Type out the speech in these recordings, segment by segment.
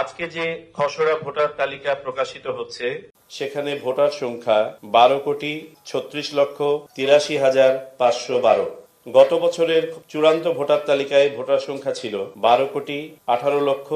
আজকে যে খসড়া ভোটার তালিকা প্রকাশিত হচ্ছে, সেখানে ভোটার সংখ্যা বারো কোটি ছত্রিশ লক্ষ তিরাশি হাজার পাঁচশো বারো। গত বছরের চূড়ান্ত ভোটার তালিকায় ভোটার সংখ্যা ছিল বারো কোটি আঠারো লক্ষ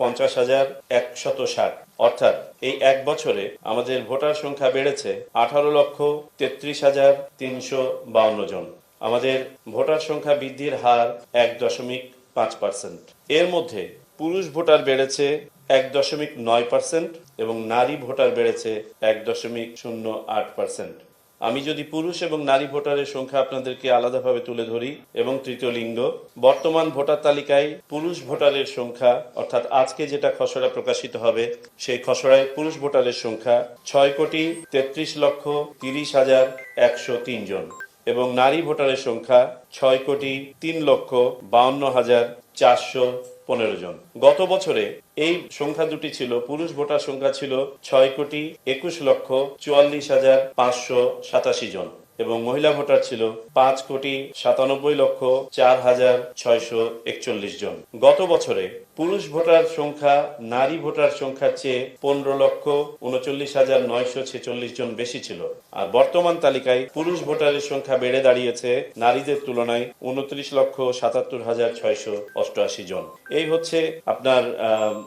পঞ্চাশ হাজার একশত ষাট। অর্থাৎ এই এক বছরে আমাদের ভোটার সংখ্যা বেড়েছে আঠারো লক্ষ তেত্রিশ হাজার তিনশো বাউন্ন জন। আমাদের ভোটার সংখ্যা বৃদ্ধির হার এক দশমিক পাঁচ পার্সেন্ট। এর মধ্যে পুরুষ ভোটার বেড়েছে এক দশমিক নয় পার্সেন্ট এবং নারী ভোটার বেড়েছে এক দশমিক শূন্য আট পার্সেন্ট। আমি যদি পুরুষ এবং নারী ভোটারের সংখ্যা আপনাদেরকে আলাদাভাবে তুলে ধরি এবং তৃতীয় লিঙ্গ, বর্তমান ভোটার তালিকায় পুরুষ ভোটারের সংখ্যা, অর্থাৎ আজকে যেটা খসড়া প্রকাশিত হবে, সেই খসড়ায় পুরুষ ভোটারের সংখ্যা ছয় কোটি তেত্রিশ লক্ষ তিরিশ হাজার একশো তিন জন। এবং নারী ভোটারের সংখ্যা ছয় কোটি তিন লক্ষ বাউন্ন হাজার চারশো পনেরো জন। গত বছরে এই সংখ্যা দুটি ছিল, পুরুষ ভোটার সংখ্যা ছিল ছয় কোটি একুশ লক্ষ চুয়াল্লিশ হাজার পাঁচশো সাতাশি জন। এবং মহিলা ভোটার ছিল পাঁচ কোটি সাতানব্বই লক্ষ চার হাজার ছয়শো একচল্লিশ জন। গত বছরে পুরুষ ভোটার সংখ্যা, নারী ভোটার সংখ্যার চেয়ে পনেরো লক্ষ উনচল্লিশ হাজার নয়শো ছেচল্লিশ জন বেশি ছিল। আর বর্তমান তালিকায় পুরুষ ভোটারের সংখ্যা বেড়ে দাঁড়িয়েছে নারীদের তুলনায় উনত্রিশ লক্ষ সাতাত্তর হাজার ছয়শো অষ্টআশি জন। এই হচ্ছে আপনার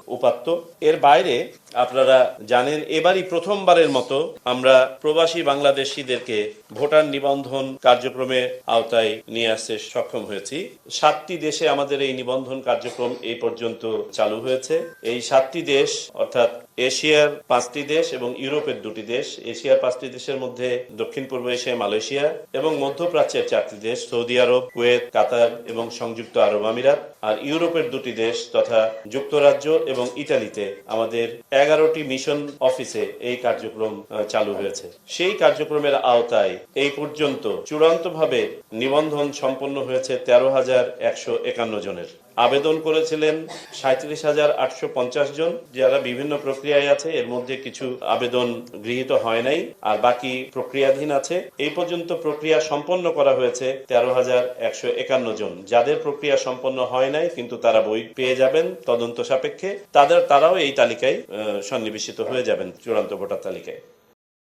উপাত্ত। এর বাইরে আপনারা জানেন, এবারই প্রথমবারের মতো আমরা প্রবাসী বাংলাদেশিদেরকে ভোটার নিবন্ধন কার্যক্রমে আওতায় নিয়ে আসতে সক্ষম হয়েছি। সাতটি দেশে আমাদের এই নিবন্ধন কার্যক্রম এই পর্যন্ত চালু হয়েছে। এই সাতটি দেশ, অর্থাৎ এশিয়ার পাঁচটি দেশ এবং ইউরোপের দুটি দেশ। এশিয়ার পাঁচটি দেশের মধ্যে দক্ষিণ পূর্ব এশিয়া, মালয়েশিয়া এবং মধ্যপ্রাচ্যের চারটি দেশ, সৌদি আরব, কুয়েত, কাতার এবং সংযুক্ত আরব আমিরাত। আর ইউরোপের দুটি দেশ তথা যুক্তরাজ্য এবং ইতালিতে আমাদের এগারোটি মিশন অফিসে এই কার্যক্রম চালু হয়েছে। সেই কার্যক্রমের আওতায় এই পর্যন্ত চূড়ান্তভাবে নিবন্ধন সম্পন্ন হয়েছে তেরো হাজার একশো একান্ন জনের। আবেদন করেছিলেন সাঁত্রিশ হাজার আটশো পঞ্চাশ জন, যারা বিভিন্ন প্রক্রিয়ায় আছে, এর মধ্যে কিছু আবেদন গৃহীত হয় নাই, আর বাকি প্রক্রিয়াধীন আছে। এই পর্যন্ত প্রক্রিয়া সম্পন্ন করা হয়েছে তেরো হাজার একশো একান্ন জন। যাদের প্রক্রিয়া সম্পন্ন হয় নাই, কিন্তু তারা বই পেয়ে যাবেন তদন্ত সাপেক্ষে। তাদের, তারাও এই তালিকায় সন্নিবেশিত হয়ে যাবেন, চূড়ান্ত ভোটার তালিকায়।